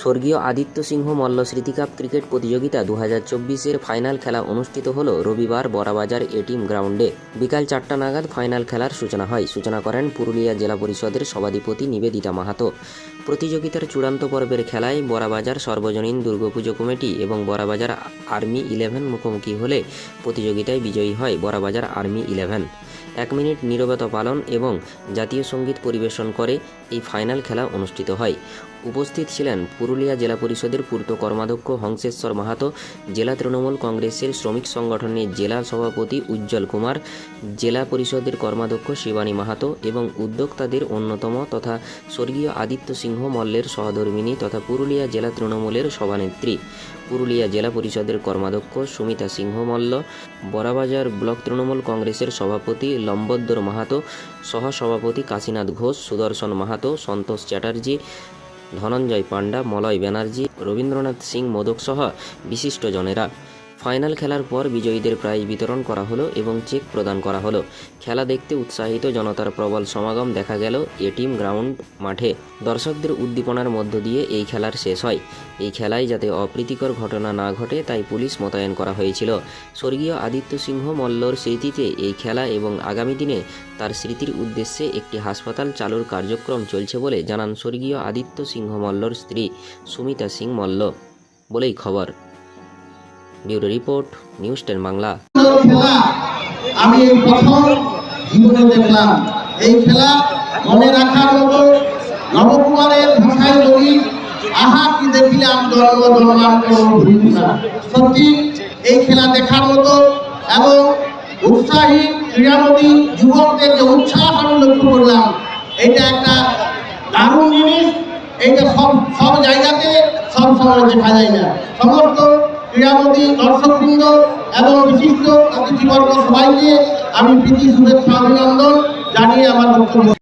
স্বর্গীয় আদিত্য সিংহ মল্ল স্মৃতি cup cricket প্রতিযোগিতা দু হাজার চব্বিশের ফাইনাল খেলা অনুষ্ঠিত হল রবিবার বড়াবাজার এটিম গ্রাউন্ডে। বিকাল চারটা নাগাদ ফাইনাল খেলার সূচনা হয়। সূচনা করেন পুরুলিয়া জেলা পরিষদের সভাধিপতি নিবেদিতা মাহাতো। প্রতিযোগিতার চূড়ান্ত পর্বের খেলায় বড়াবাজার সর্বজনীন দুর্গাপুজো কমিটি এবং বড়াবাজার আর্মি ইলেভেন মুখোমুখি হলে প্রতিযোগিতায় বিজয়ী হয় বড়াবাজার আর্মি ইলেভেন। এক মিনিট নীরবতা পালন এবং জাতীয় সংগীত পরিবেশন করে এই ফাইনাল খেলা অনুষ্ঠিত হয়। উপস্থিত ছিলেন পুরুলিয়া জেলা পরিষদের পূর্ত কর্মাধ্যক্ষ হংসেশ্বর মাহাতো, জেলা তৃণমূল কংগ্রেসের শ্রমিক সংগঠনের জেলা সভাপতি উজ্জ্বল কুমার, জেলা পরিষদের কর্মাধ্যক্ষ শিবানী মাহাতো এবং উদ্যোক্তাদের অন্যতম তথা স্বর্গীয় আদিত্য সিংহ মল্লের সহধর্মিনী তথা পুরুলিয়া জেলা তৃণমূলের সভানেত্রী। পুরুলিয়া জেলা পরিষদের কর্মাধ্যক্ষ সুমিতা সিংহ মল্ল, বড়াবাজার ব্লক তৃণমূল কংগ্রেসের সভাপতি লম্বোদ্দর মাহাতো, সহসভাপতি কাশীনাথ ঘোষ, সুদর্শন মাহাতো, সন্তোষ চ্যাটার্জি ধনঞ্জয় পাণ্ডা মলয় ব্যানার্জি রবীন্দ্রনাথ সিং মোদক সহ বিশিষ্টজনেরা ফাইনাল খেলার পর বিজয়ীদের প্রাইজ বিতরণ করা হলো এবং চেক প্রদান করা হলো। খেলা দেখতে উৎসাহিত জনতার প্রবল সমাগম দেখা গেল এটিএম গ্রাউন্ড মাঠে। দর্শকদের উদ্দীপনার মধ্য দিয়ে এই খেলার শেষ হয়। এই খেলায় যাতে অপ্রীতিকর ঘটনা না ঘটে, তাই পুলিশ মোতায়েন করা হয়েছিল। স্বর্গীয় আদিত্য সিংহ মল্লর স্মৃতিতে এই খেলা এবং আগামী দিনে তার স্মৃতির উদ্দেশ্যে একটি হাসপাতাল চালুর কার্যক্রম চলছে বলে জানান স্বর্গীয় আদিত্য সিংহ মল্লর স্ত্রী সুমিতা সিং মল্ল। বলেই খবর। Bureau report, news ten Bangla. আমি এই প্রথম জীবনে দেখলাম। এই খেলা মনে রাখার মতো নবকুমারের ভাষায় বলি, আহা, কি দেখিলাম জন্ম সত্যি, এই খেলা দেখার মতো এবং উৎসাহী ক্রীড়ামোদী যুবকদের যে উৎসাহ আমি লক্ষ্য করলাম, এটা একটা দারুণ জিনিস। এইটা সব সব জায়গাতে, সব সময় দেখা যায় না। সমস্ত ক্রীড়ামোদী দর্শকবৃন্দ এবং বিশিষ্ট অতিথিবর্গ সবাইকে আমি প্রীতি শুভেচ্ছা অভিনন্দন জানিয়ে আমার বক্তব্য